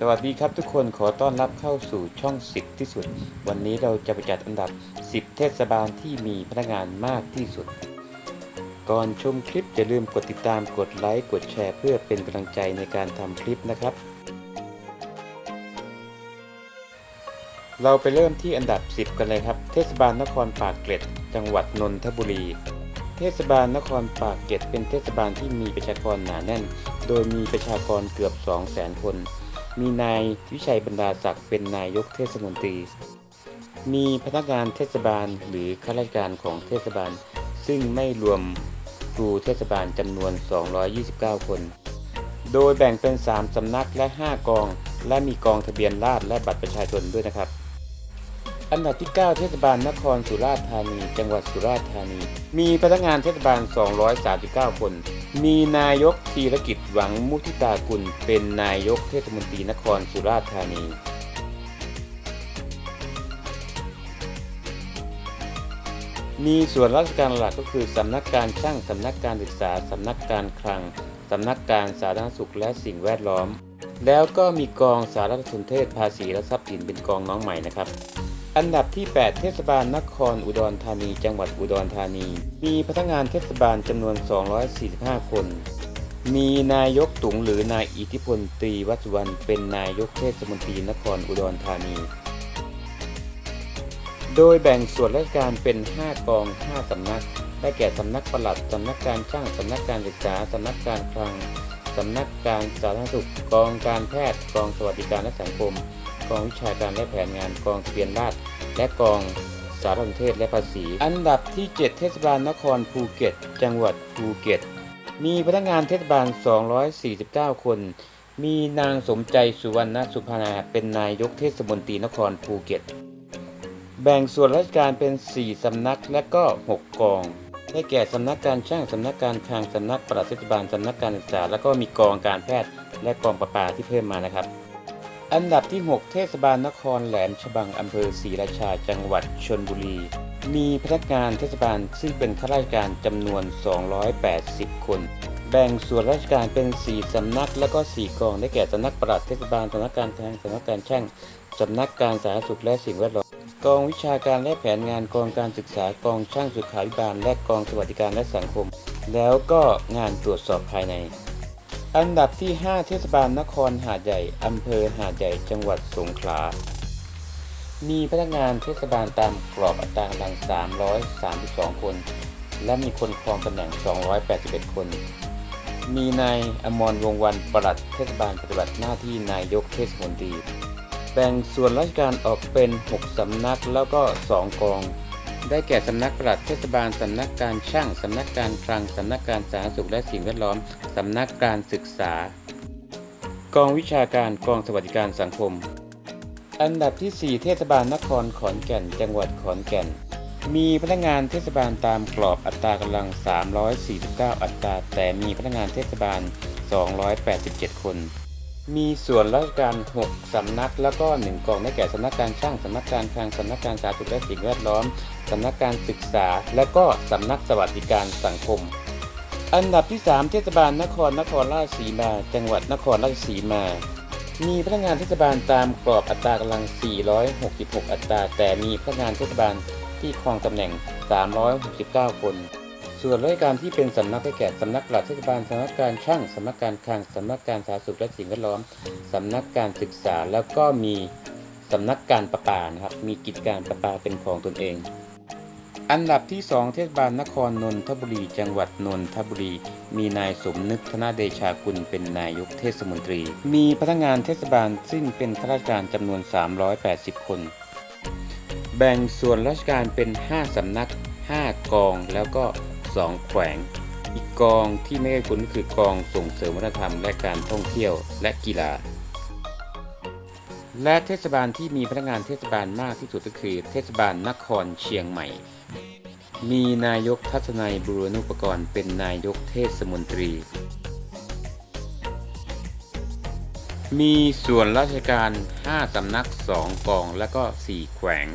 สวัสดีครับทุกคนขอต้อนรับเข้าสู่ช่องสิบที่สุด วันนี้เราจะไปจัดอันดับ 10 เทศบาลที่มีพนักงานมากที่สุด ก่อนชมคลิปอย่าลืมกดติดตามกดไลค์กดแชร์เพื่อเป็นกำลังใจในการทำคลิปนะครับ เราไปเริ่มที่อันดับ 10 กันเลยครับ เทศบาลนครปากเกร็ด จังหวัดนนทบุรีเทศบาลนครปากเกร็ดเป็นเทศบาลที่มีประชากรหนาแน่น โดยมีประชากรเกือบ 200,000 คน มีนายวิชัยบรรดาศักดิ์เป็นนายกเทศมนตรี มีพนักงานเทศบาลหรือข้าราชการของเทศบาล ซึ่งไม่รวมครูเทศบาลจำนวน 229 คน โดยแบ่งเป็น 3 สำนักและ 5 กอง และมีกองทะเบียนราษฎรและบัตรประชาชนด้วยนะครับ อันดับที่ 9 เทศบาลนครสุราษฎร์ธานี จังหวัดสุราษฎร์ธานี มีพนักงานเทศบาล 239 คน มีนายกธีรกิจหวังมุทิตากุล เป็นนายกเทศมนตรีนครสุราษฎร์ธานีมีส่วนราชการหลักก็คือ สำนักการช่างสำนักการศึกษา สำนักการคลัง สำนักการสาธารณสุขและสิ่งแวดล้อม แล้วก็มีกองสารสนเทศภาษีและทรัพย์สินเป็นกองน้องใหม่นะครับ อันดับที่ 8 เทศบาลนครอุดรธานี จังหวัดอุดรธานี มีพนักงานเทศบาลจำนวน 245 คน มีนายกตุงหรือนายอิทธิพลตรีวัชวรรณเป็นนายกเทศมนตรีนครอุดรธานี โดยแบ่งส่วนราชการเป็น 5 กอง 5 สำนัก ได้แก่สำนักปลัด สำนักการช่าง สำนักการศึกษา สำนักการคลัง สำนักการสาธารณสุข กองการแพทย์ กองสวัสดิการและสังคม กองวิชาการและแผนงานกองทะเบียนราษฎรและกองสารสนเทศและภาษี อันดับที่ 7 เทศบาลนครภูเก็ต จังหวัดภูเก็ต มีพนักงานเทศบาล 249 คน มีนางสมใจสุวรรณสุภานาเป็นนายกเทศมนตรีนครภูเก็ต แบ่งส่วนราชการเป็น 4 สำนักและก็ 6 กองได้แก่สำนักการช่างสำนักการคลังสำนักปลัดเทศบาลสำนักการศึกษา แล้วก็มีกองการแพทย์และกองประปาที่เพิ่มมานะครับ อันดับที่ 6 เทศบาลนครแหลมฉบังอำเภอศรีราชาจังหวัดชนบุรี มีพนักงานเทศบาลซึ่งเป็นข้าราชการจำนวน 280 คน แบ่งส่วนราชการเป็น 4 สำนักและก็ 4 กองได้แก่สำนักปลัดเทศบาลสำนักการคลังสำนักการช่างสำนักการสาธารณสุขและสิ่งแวดล้อมกองวิชาการและแผนงานกองการศึกษากองช่างสุขาภิบาลและกองสวัสดิการและสังคม แล้วก็งานตรวจสอบภายใน อันดับที่ 5 เทศบาลนครหาดใหญ่อำเภอหาดใหญ่จังหวัดสงขลา มีพนักงานเทศบาลตามกรอบอัตรากำลัง 332 คน และมีคนครองตำแหน่ง 281 คน มีนายอมรวงศ์วันปลัดเทศบาลปฏิบัติหน้าที่นายกเทศมนตรี แบ่งส่วนราชการออกเป็น 6 สำนักแล้วก็ 2 กอง ได้แก่สำนักปลัดเทศบาล สำนักการช่าง สำนักการคลัง สำนักการสาธารณสุขและสิ่งแวดล้อม สำนักการศึกษา กองวิชาการกองสวัสดิการสังคม อันดับที่ 4 เทศบาลนครขอนแก่น จังหวัดขอนแก่น มีพนักงานเทศบาลตามกรอบอัตรากำลัง 349 อัตรา แต่มีพนักงานเทศบาล 287 คน มีส่วนราชการ 6 สำนัก แล้วก็ 1กองได้แก่สำนักการช่างสำนักการคลังสำนักการสาธารณสุขและสิ่งแวดล้อมสำนักการศึกษา และก็สำนักสวัสดิการสังคม อันดับที่ 3 เทศบาลนครนครราชสีมา จังหวัดนครราชสีมา มีพนักงานเทศบาลตามกรอบอัตรากำลัง 466 อัตรา แต่มีพนักงานเทศบาลที่ครองตำแหน่ง 369 คน ส่วนราชการที่เป็นสำนักได้แก่สำนักปลัดเทศบาลสำนักการช่างสำนักการคลังสำนักการสาธารณสุขและสิ่งแวดล้อมสำนักการศึกษาแล้วก็มีสำนักการประปานะครับ มีกิจการประปาเป็นของตนเอง อันดับที่ 2 เทศบาลนครนนทบุรี จังหวัดนนทบุรี มีนายสมนึกธนเดชากุลเป็นนายกเทศมนตรี มีพนักงานเทศบาลซึ่งเป็นข้าราชการจำนวน 380 คน แบ่งส่วนราชการเป็น 5สำนัก 5 กองแล้วก็ 2 แขวง อีกกองที่ไม่ได้คุ้นคือกองส่งเสริมวัฒนธรรมและการท่องเที่ยวและกีฬา และเทศบาลที่มีพนักงานเทศบาลมากที่สุดก็คือ เทศบาลนครเชียงใหม่ มีนายกทัศนัยบุรณุปกรณ์เป็นนายกเทศมนตรี มีส่วนราชการ 5 สำนัก 2 กองและก็ 4 แขวง